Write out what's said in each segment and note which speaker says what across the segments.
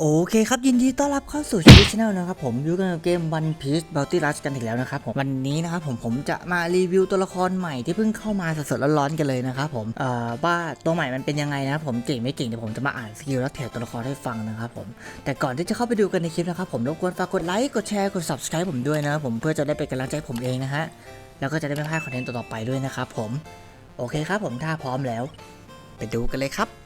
Speaker 1: โอเคครับ ยินดีต้อนรับเข้าสู่ชีวิตช anel นะครับผมอยู่กันเกม One Piece Bounty Rush กันอีกแล้วนะครับผมวันนี้นะครับผมผมจะมารีวิวตัวละครใหม่ที่เพิ่งเข้ามาสดๆร้อนๆกันเลยนะครับผมเอ่อว่าตัวใหม่มันเป็นยังไงนะครับผมเก่งไม่เก่งเดี๋ยวผมจะมาอ่านสกิลและแท็กตัวละครให้ฟังนะครับผมแต่ก่อนที่จะเข้าไปดูกันในคลิปนะครับผมรบกวนฝากกดไลค์กดแชร์กด subscribe ผมด้วยนะครับผมเพื่อจะได้เป็นกำลังใจผมเองนะฮะแล้วก็จะได้ไม่พลาดคอนเทนต์ต่อๆไปด้วยนะครับผมโอเคครับผมถ้าพร้อมแล้ว ไปดูกันเลยครับ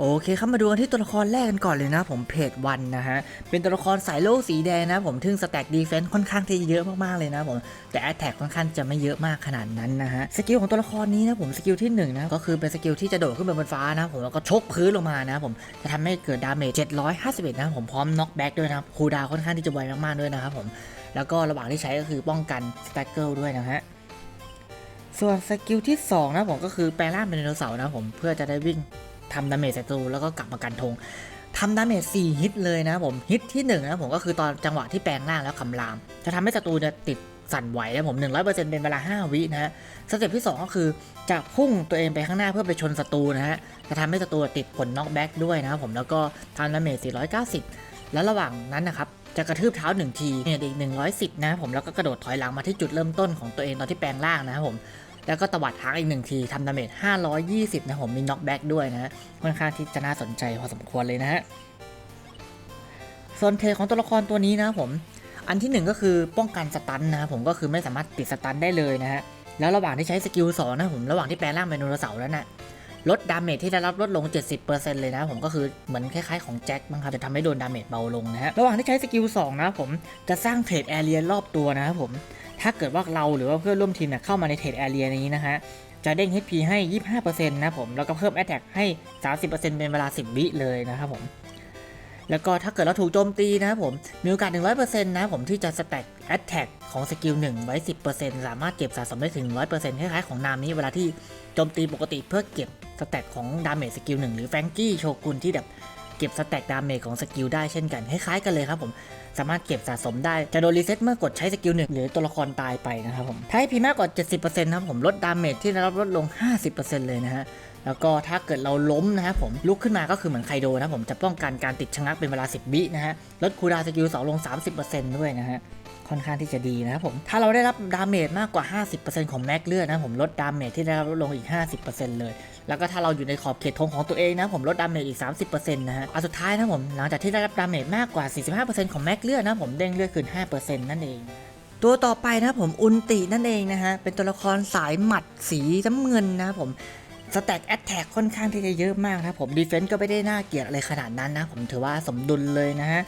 Speaker 1: โอเคครับมาดูกันที่ตัวละครแรกกันก่อนเลยนะ ผมเพจวันนะฮะ เป็นตัวละครสายโล่สีแดงนะ ผมทึ่งสแต็กดีเฟนส์ค่อนข้างที่จะเยอะมากๆเลยนะผมแต่แอตแทกค่อนข้างจะไม่เยอะมากขนาดนั้นนะฮะสกิลของตัวละครนี้นะผมสกิลที่หนึ่งนะก็คือเป็นสกิลที่จะโดดขึ้นไปบนฟ้านะผมแล้วก็ชกพื้นลงมานะผมจะทำให้เกิดดาเมจ751นะผมพร้อมน็อกแบ็กด้วยนะคูดาวค่อนข้างที่จะไวมากๆด้วยนะครับผมแล้วก็ระหว่างที่ใช้ก็คือป้องกันสแต็กเกิลด้วยนะฮะส่วนสกิลที่สองนะผมก็คือแปลงร่างเป็นไดโนเสาร์นะผมเพื่อจะได้วิ่ง ทำดาเมจศัตรูแล้วก็กลับมากันธงทำดาเมจ4ฮิตเลยนะผมฮิตที่1นะผมก็คือตอนจังหวะที่แปลงร่างแล้วคำราม จะทำให้ศัตรูเนี่ยติดสั่นไหวนะผม 100%เป็นเวลา 5 วินะฮะสเต็ปที่ 2 ก็คือจะพุ่งตัวเองไปข้างหน้าเพื่อไปชนศัตรูนะฮะจะทำให้ศัตรูติดผลน็อกแบ็กด้วยนะครับผมแล้วก็ทำดาเมจ490 แล้วระหว่างนั้นนะครับจะกระทืบเท้า 1 ทีเนี่ยอีก 110 นะผมแล้วก็กระโดดถอยหลังมาที่จุดเริ่มต้นของตัวเองตอนที่แปลงร่างนะครับผม แล้วก็ตวัดทางอีกหนึ่งทีทำดาเมจ 520 นะผมมีน็อกแบ็กด้วยนะค่อนข้างที่จะน่าสนใจพอสมควรเลยนะฮะส่วนเทของตัวละครตัวนี้นะผม อันที่หนึ่งก็คือป้องกันสตันนะผมก็คือไม่สามารถปิดสตันได้เลยนะฮะแล้วระหว่างที่ใช้สกิลสองนะผมระหว่างที่แปลงร่างเป็นไดโนเสาร์แล้วนะ่ะ ลดดาเมจที่ได้รับลดลง 70%เลยนะผมก็คือเหมือนคล้ายๆของแจ็คมั้งครับจะทำให้โดนดาเมจเบาลงนะฮะระหว่างที่ใช้สกิล2นะผมจะสร้างเทรดแอเรียรอบตัวนะครับผมถ้าเกิดว่าเราหรือว่าเพื่อนร่วมทีมเนี่ยเข้ามาในเทรดแอเรียนี้นะฮะจะเด้ง HP ให้ 25%นะผม แล้วก็เพิ่ม Attack ให้ 30%เป็นเวลา 10 วิเลยนะครับผม แล้วก็ถ้าเกิดเราถูกโจมตีนะครับผม มีโอกาส 100%นะผมที่จะสแต็ก Attack ของสกิล1ไว้ 10%สามารถเก็บสะสมได้ถึง 100%คล้ายๆของนามนี้เวลาที่โจมตีปกติเพื่อเก็บ สแต็กของดาเมจสกิล1หรือแฟงกี้โชกุนที่แบบเก็บสแต็กดาเมจของสกิลได้เช่นกันคล้ายๆกันเลยครับผมสามารถเก็บสะสมได้จะโดนรีเซ็ตเมื่อกดใช้สกิลหนึ่งหรือตัวละครตายไปนะครับผมถ้าให้พีมากกว่า 70%นะครับผมลดดาเมจที่ได้รับลดลง 50%เลยนะฮะแล้วก็ถ้าเกิดเราล้มนะครับผมลุกขึ้นมาก็คือเหมือนไคโดนะผมจะป้องกันการติดชะงักเป็นเวลา 10วินะฮะลดคูลดาสกิล2ลง 30%ด้วยนะฮะค่อนข้างที่จะดีนะครับผม ถ้าเราได้รับดาเมจมากกว่า 50%ของแม็กเลือดนะผมลดดาเมจที่ได้รับลดลงอีก 50%เลย แล้วก็ถ้าเราอยู่ในขอบเขตธงของตัวเองนะผมลดดาเมจอีก 30%นะฮะเอันสุดท้ายนะผมหลังจากที่ได้รับดาเมจมากกว่า 45%ของแม็กเลือดนะผมเด้งเลือดคืน5%นั่นเองตัวต่อไปนะผมอุนตินั่นเองนะฮะ เป็นตัวละครสายหมัดสีน้ำเงินนะผมสแต็กแอตแทกค่อนข้างที่จะเยอะมากนะผมดีเฟนต์ก็ไม่ได้น่าเกลียดอะไรขนาดนั้นนะผมถือว่าสมดุลเลยนะฮะ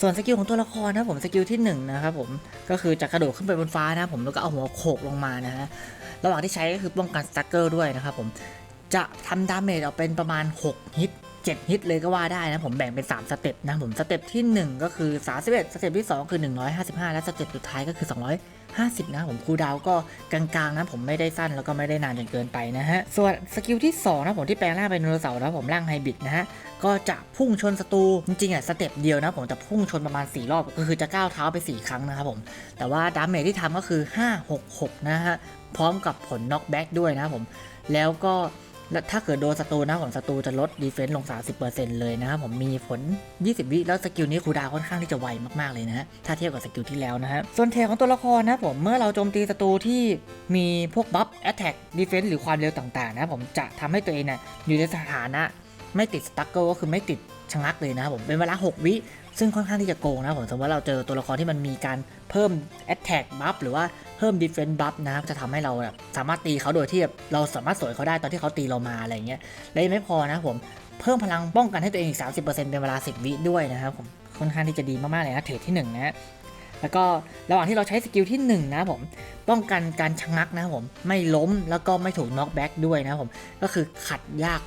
Speaker 1: ส่วนสกิลของตัวละครนะผมสกิลที่หนึ่งนะครับผมก็คือจะกระโดดขึ้นไปบนฟ้านะผมแล้วก็เอาหัวโขกลงมานะฮะระหว่างที่ใช้ก็คือป้องกันสตั๊กเกอร์ด้วยนะครับผม จะทำดาเมจออกเป็นประมาณ 6 ฮิต 7 ฮิตเลยก็ว่าได้นะ ผมแบ่งเป็น 3 สเต็ปนะผมสเต็ปที่ 1 ก็คือ 31 สเต็ปที่ 2 คือ 155 และสเต็ปสุดท้ายก็คือ250 นะผมคูดาวก็กลางๆนะผมไม่ได้สั้นแล้วก็ไม่ได้นานจนเกินไปนะฮะ ส่วนสกิลที่ 2 นะผมที่แปลงร่างเป็นไดโนเสาร์นะผมร่างไฮบริดนะฮะ ก็จะพุ่งชนศัตรูจริงๆอะสเต็ปเดียวนะผมจะพุ่งชนประมาณ 4 รอบก็คือจะก้าวเท้าไป 4 ครั้งนะครับผม แต่ว่าดาเมจที่ทำก็คือ 5 6 6 นะฮะ พร้อมกับผลน็อกแบ็กด้วยนะผม แล้วก็ แล้วถ้าเกิดโดนศัตรูนะผมศัตรูจะลดดีเฟนซ์ลง 30%เลยนะครับผมมีผล 20 วิแล้วสกิลนี้คูดาวค่อนข้างที่จะไวมากๆเลยนะฮะถ้าเทียบกับสกิลที่แล้วนะฮะส่วนเทของตัวละครนะผมเมื่อเราโจมตีศัตรูที่มีพวกบัฟแอตแทกดีเฟนซ์หรือความเร็วต่างๆนะผมจะทำให้ตัวเองเนี่ยอยู่ในสถานะ ไม่ติดสตั๊กเกิลก็คือไม่ติดชะงักเลยนะครับผมเป็นเวลา 6 วิ ซึ่งค่อนข้างที่จะโกงนะผมสมมติว่าเราเจอตัวละครที่มันมีการเพิ่ม Attack Buff หรือว่าเพิ่ม Defense Buff นะครับ จะทำให้เราแบบสามารถตีเขาโดยที่เราสามารถสวยเขาได้ตอนที่เขาตีเรามาอะไรเงี้ยและยังไม่พอนะผมเพิ่มพลังป้องกันให้ตัวเองอีก30%เป็นเวลา 10 วิด้วยนะครับผมค่อนข้างที่จะดีมากๆเลยนะเทรดที่1นะ แล้วก็ระหว่างที่เราใช้สกิลที่ 1 นะผม ป้องกันการชะงักนะผม ไม่ล้มแล้วก็ไม่ถูกน็อกแบ็กด้วยนะผม ก็คือขัดยาก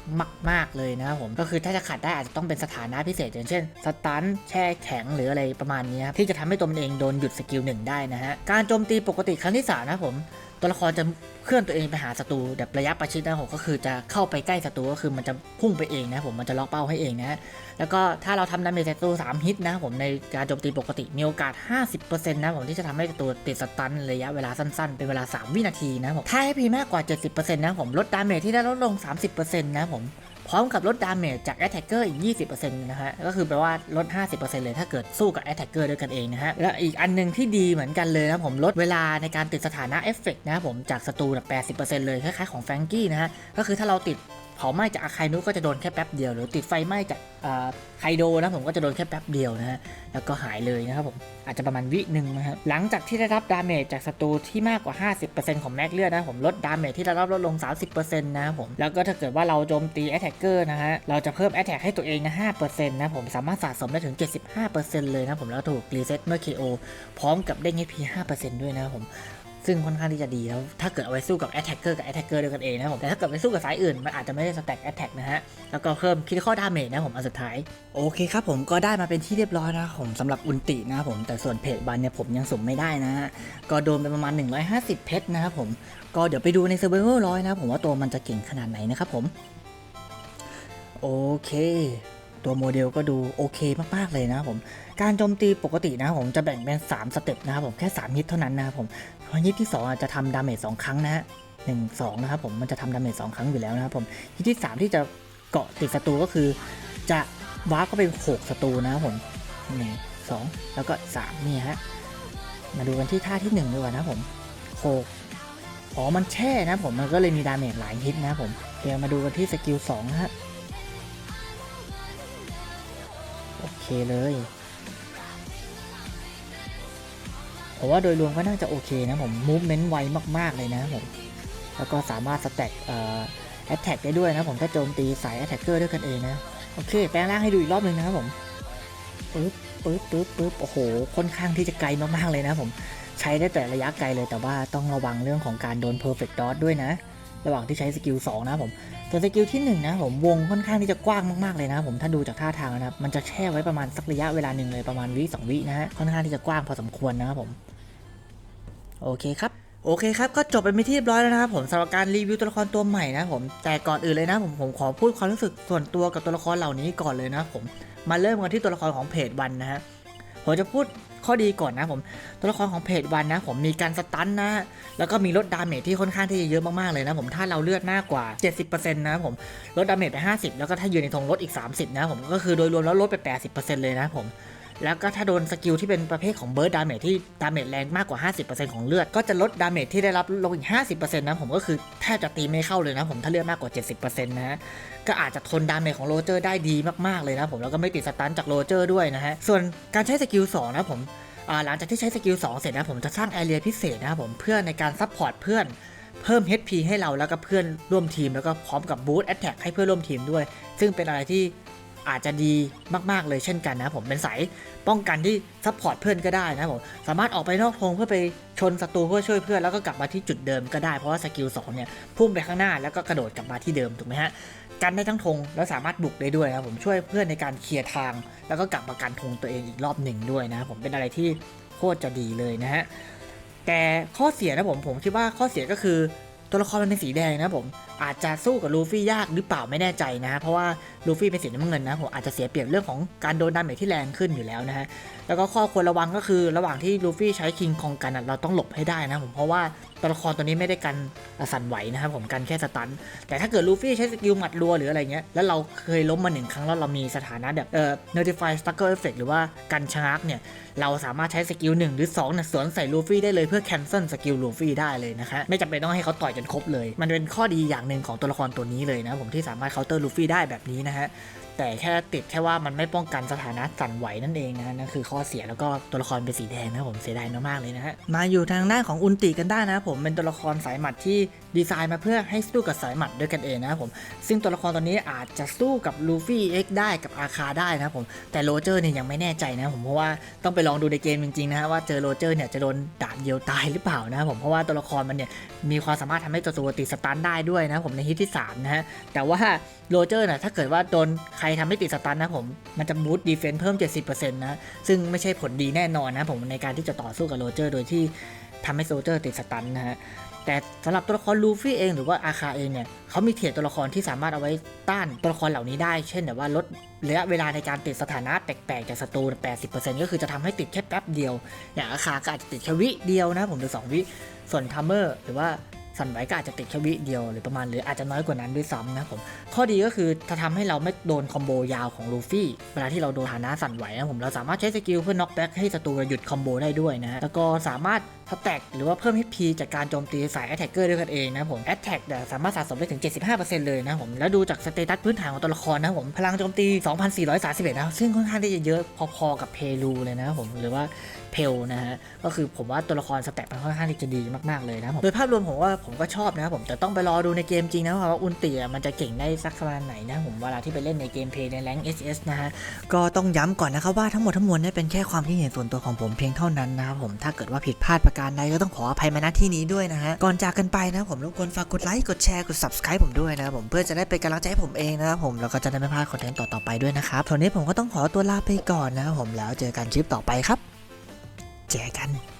Speaker 1: มาก ๆ เลยนะผม ก็คือถ้าจะขัดได้อาจจะต้องเป็นสถานะพิเศษอย่างเช่น สตันแช่แข็งหรืออะไรประมาณนี้ครับที่จะทำให้ตัวมันเองโดนหยุดสกิลหนึ่งได้นะฮะ การโจมตีปกติครั้งที่สามนะผม ตัวละครจะเคลื่อนตัวเองไปหาศัตรูแบบระยะประชิดนะผมก็คือจะเข้าไปใกล้ศัตรูก็คือมันจะพุ่งไปเองนะผมมันจะล็อกเป้าให้เองนะแล้วก็ถ้าเราทำดาเมจศัตรู3ฮิตนะผมในการโจมตีปกติมีโอกาส 50%นะครับผมที่จะทำให้ศัตรูติดสตันระยะเวลาสั้นๆ เป็นเวลา 3 วินาทีนะผมถ้าให้พีมากกว่า 70%นะครับผมลดดาเมจที่ได้ลดลง 30%นะครับผม พร้อมกับลดดาเมจจาก Attacker อีก 20%นะฮะ ก็คือแปลว่าลด 50%เลยถ้าเกิดสู้กับ Attacker ด้วยกันเองนะฮะ และอีกอันหนึงที่ดีเหมือนกันเลยนะผมลดเวลาในการติดสถานะเอฟเฟกต์นะครับผมจากศัตรูแบบ 80%เลยคล้ายๆของแฟรงกี้นะฮะ ก็คือถ้าเราติด เผาไหม้จากอาคายนุก็จะโดนแค่แป๊บเดียว หรือติดไฟไหม้จากไคโดนะผมก็จะโดนแค่แป๊บเดียวนะฮะแล้วก็หายเลยนะครับผมอาจจะประมาณวิหนึ่งนะครับหลังจากที่ได้รับดาเมจจากศัตรูที่มากกว่า 50%ของแม็กเลือดนะผมลดดาเมจที่ได้รับลดลง 30%นะครับผมแล้วก็ถ้าเกิดว่าเราโจมตี a t t a c k e r นะฮะเราจะเพิ่ม Attack ให้ตัวเองนะ5%นะผมสามารถสะสมได้ถึง 75%เลยนะผมแล้วถูกรีเซ็ตเมื่อ KO พร้อมกับเด้ง HP 5%ด้วยนะครับผม ซึ่งค่อนข้างที่จะดีแล้ว ถ้าเกิดเอาไว้สู้กับ Attacker กับ Attacker ด้วยกันเองนะผม แต่ถ้าเกิดไปสู้กับสายอื่น มันอาจจะไม่ได้สแต็ก Attack นะฮะ แล้วก็เพิ่ม Critical Damage นะผมอันสุดท้าย โอเคครับผมก็ได้มาเป็นที่เรียบร้อยนะผมสำหรับอุนตินะผม แต่ส่วนเพจบันเนี่ยผมยังสุ่มไม่ได้นะฮะ ก็โดนไปประมาณ 150 เพชรนะครับผม ก็เดี๋ยวไปดูใน Survival ร้อยนะผมว่าตัวมันจะเก่งขนาดไหนนะครับผม โอเค ตัวโมเดลก็ดูโอเคมากๆเลยนะครับผม การโจมตีปกตินะครับผมจะแบ่งเป็น 3 สเต็ปนะครับผมแค่ 3 ฮิตเท่านั้นนะครับผมพอฮิตที่ 2อะจะทำดาเมจ2ครั้งนะฮะหนึ่งสองนะครับผมมันจะทำดาเมจ2ครั้งอยู่แล้วนะครับผมฮิตที่ 3 ที่จะเกาะติดศัตรูก็คือ จะวาร์ปเข้าไปโขกศัตรูนะครับผมหนึ่งสองแล้วก็สามนี่ฮะมาดูกันที่ท่าที่หนึ่งดีกว่านะครับผมโขกอ๋อมันแช่นะครับผมมันก็เลยมีดาเมจหลายฮิตนะครับผมเดี๋ยวมาดูกันที่สกิลสองฮะ เคเลยผมว่าโดยรวมก็น่าจะโอเคนะผมมูฟเมนต์ไวมาก ๆ เลยนะผม แล้วก็สามารถสแต็กเอ่อแอตแทกได้ด้วยนะผมถ้าโจมตีสายแอตแทกเกอร์ด้วยกันเองนะ โอเค แปลงร่างให้ดูอีกรอบหนึ่งนะครับผมปึ๊บปึ๊บปึ๊บปึ๊บโอ้โห ค่อนข้างที่จะไกลมากๆเลยนะผมใช้ได้แต่ระยะไกลเลยแต่ว่าต้องระวังเรื่องของการโดน perfect dot ด้วยนะ ระหว่างที่ใช้สกิล2นะผม แต่สกิลที่1นะผมวงค่อนข้างที่จะกว้างมากๆเลยนะผมถ้าดูจากท่าทางนะครับมันจะแช่ไว้ประมาณสักระยะเวลาหนึ่งเลยประมาณวิสองวินะฮะค่อนข้างที่จะกว้างพอสมควรนะครับผมโอเคครับโอเคครับ ก็จบไปเป็นที่เรียบร้อยแล้วนะครับผมสำหรับการรีวิวตัวละครตัวใหม่นะผมแต่ก่อนอื่นเลยนะผมผมขอพูดความรู้สึกส่วนตัวกับตัวละครเหล่านี้ก่อนเลยนะผมมาเริ่มกันที่ตัวละครของเพจวันนะฮะผมจะพูด ข้อดีก่อนนะผมตัวละครของเพจวันนะผมมีการสตันนะแล้วก็มีลดดาเมจที่ค่อนข้างที่จะเยอะมากๆเลยนะผมถ้าเราเลือดมากกว่า 70%นะผมลดดาเมจไป 50 แล้วก็ถ้ายืนในธงลดอีก 30 นะผมก็คือโดยรวมแล้วลดไป 80%เลยนะผม แล้วก็ถ้าโดนสกิลที่เป็นประเภทของเบิร์ดดาเมจที่ดาเมจแรงมากกว่า 50%ของเลือด ก็จะลดดาเมจที่ได้รับลงอีก 50%นะผมก็คือแทบจะตีไม่เข้าเลยนะผมถ้าเลือดมากกว่า 70%นะฮะก็อาจจะทนดาเมจของโรเจอร์ได้ดีมากๆเลยนะผมแล้วก็ไม่ติดสตันจากโรเจอร์ด้วยนะฮะส่วนการใช้สกิล2นะผมหลังจากที่ใช้สกิล2เสร็จนะผมจะสร้างแอเรียพิเศษนะผมเพื่อในการซัพพอร์ตเพื่อนเพิ่ม HP ให้เราแล้วก็เพื่อนร่วมทีมแล้วก็พร้อมกับบู t แอ t แทกให้เพื่อนร่วมทีมด้วย ซึ่งเป็นอะไรที่ อาจจะดีมากๆเลยเช่นกันนะผมเป็นสายป้องกันที่ซัพพอร์ตเพื่อนก็ได้นะผมสามารถออกไปนอกธงเพื่อไปชนศัตรูเพื่อช่วยเพื่อนแล้วก็กลับมาที่จุดเดิมก็ได้เพราะว่าสกิล2เนี่ยพุ่งไปข้างหน้าแล้วก็กระโดดกลับมาที่เดิมถูกไหมฮะกันได้ทั้งธงแล้วสามารถบุกได้ด้วยนะผมช่วยเพื่อนในการเคลียร์ทาง แล้วก็กลับมากันธงตัวเองอีกรอบหนึ่งด้วยนะผมเป็นอะไรที่โคตรจะดีเลยนะฮะแต่ข้อเสียนะผมผมคิดว่าข้อเสียก็คือ ตัวละครมันเป็นสีแดงนะผมอาจจะสู้กับลูฟี่ยากหรือเปล่าไม่แน่ใจนะฮะเพราะว่าลูฟี่เป็นสีน้ำเงินนะผมอาจจะเสียเปรียบเรื่องของการโดนดาเมจที่แรงขึ้นอยู่แล้วนะฮะแล้วก็ข้อควรระวังก็คือระหว่างที่ลูฟี่ใช้คิงคองกันเราต้องหลบให้ได้นะผมเพราะว่าตัวละครตัวนี้ไม่ได้กันสั่นไหวนะครับผมกันแค่สตัน แต่ถ้าเกิดลูฟี่ใช้สกิลหมัดรัวหรืออะไรเงี้ยแล้วเราเคยล้มมาหนึ่งครั้งแล้วเรามีสถานะแบบเอ่อ notify stucker effect หรือว่ากันชะงักเนี่ยเราสามารถใช้สกิล1หรือ2เนี่ยสวนใส่ลูฟี่ได้เลยเพื่อ cancel สกิลลูฟี่ได้เลยนะคะ ไม่จำเป็นต้องให้เขาต่อยจนครบเลย มันเป็นข้อดีอย่างหนึ่งของตัวละครตัวนี้เลยนะผมที่สามารถ counter ลูฟี่ได้แบบนี้นะฮะ แต่แค่ติดแค่ว่ามันไม่ป้องกันสถานะสั่นไหวนั่นเองนะนั่นคือข้อเสียแล้วก็ตัวละครเป็นสีแดงนะผมเสียดายมากๆเลยนะฮะมาอยู่ทางด้านของอุนติกันได้นะผมเป็นตัวละครสายหมัดที่ ดีไซน์มาเพื่อให้สู้กับสายหมัดด้วยกันเองนะครับผม ซึ่งตัวละครตัวนี้อาจจะสู้กับลูฟี่เอ็กได้กับอาคาได้นะครับผม แต่โรเจอร์เนี่ยยังไม่แน่ใจนะผมเพราะว่าต้องไปลองดูในเกมจริงๆนะว่าเจอโรเจอร์เนี่ยจะโดนดาบเดียวตายหรือเปล่านะครับผมเพราะว่าตัวละครมันเนี่ยมีความสามารถทำให้ตัวตัวติดสตันได้ด้วยนะผมในฮิตที่3นะฮะแต่ว่าโรเจอร์น่ะถ้าเกิดว่าโดนใครทำให้ติดสตันนะผมมันจะบูสต์ดีเฟนส์เพิ่ม 70%นะซึ่งไม่ใช่ผลดีแน่นอนนะผมในการที่จะต่อสู้กับโรเจอร์โดยที่ทำให้โรเจอร์ติดสตันนะฮะ แต่สำหรับตัวละครลูฟี่เองหรือว่าอาคาเองเนี่ยเขามีเทียร์ตัวละครที่สามารถเอาไว้ต้านตัวละครเหล่านี้ได้ เช่นแบบว่าลดระยะเวลาในการติดสถานะแปลกๆจากศัตรู 80%ก็คือจะทำให้ติดแค่แป๊บเดียว อย่างอาคาก็อาจจะติดแค่วิเดียวนะผมหรือ2วิ ส่วนทัมเมอร์หรือว่าสันไหวก็อาจจะติดแค่วิเดียวหรือประมาณหรืออาจจะน้อยกว่านั้นด้วยซ้ำนะครับผมข้อดีก็คือจะทำให้เราไม่โดนคอมโบยาวของลูฟี่เวลาที่เราโดนฐานะสันไหวนะผมเราสามารถใช้สกิลเพื่อน็อกแบ็กให้ศัตรูหยุดคอมโบได้ด้วยนะแล้วก็สามารถ สแต็กหรือว่าเพิ่ม HP จากการโจมตีสาย Attacker ด้วยกันเองนะผม Attacker สามารถสะสมได้ถึง 75%เลยนะผมแล้วดูจากสเตตัสพื้นฐานของตัวละครนะผมพลังโจมตี 2,431นะซึ่งค่อนข้างที่จะเยอะพอๆกับเพลูเลยนะผมหรือว่าเพลนะฮะก็คือผมว่าตัวละครสแต็กมันค่อนข้างที่จะดีมากๆเลยนะผมโดยภาพรวมผมว่าผมก็ชอบนะผมแต่ต้องไปรอดูในเกมจริงนะครับว่าอุนเตียมันจะเก่งได้สักขนาดไหนนะผมเวลาที่ไปเล่นในเกมเพลย์ในแรง SS นะฮะก็ต้องย้ำก่อนนะครับว่าทั้งหมดทั้งมวลเนี่ยเป็นแค่ความคิดเห็นส่วนตัวของผมเพียงเท่านั้นนะครับผมถ้าเกิดว่าผิดพลาดประการใดก็ต้องขออภัยมาณที่นี้ด้วยนะฮะ ก่อนจากกันไปนะผมรบกวนฝากกดไลค์ กดแชร์ กด subscribe ผมด้วยนะครับผมเพื่อจะได้เป็นกำลังใจให้ผมเองนะครับผมแล้วก็จะได้ไม่พลาดคอนเทนต์ต่อๆไปด้วยนะครับตอนนี้ผมก็ต้องขอตัวลาไปก่อนนะครับผมแล้วเจอกันคลิปต่อไปครับ เจอกัน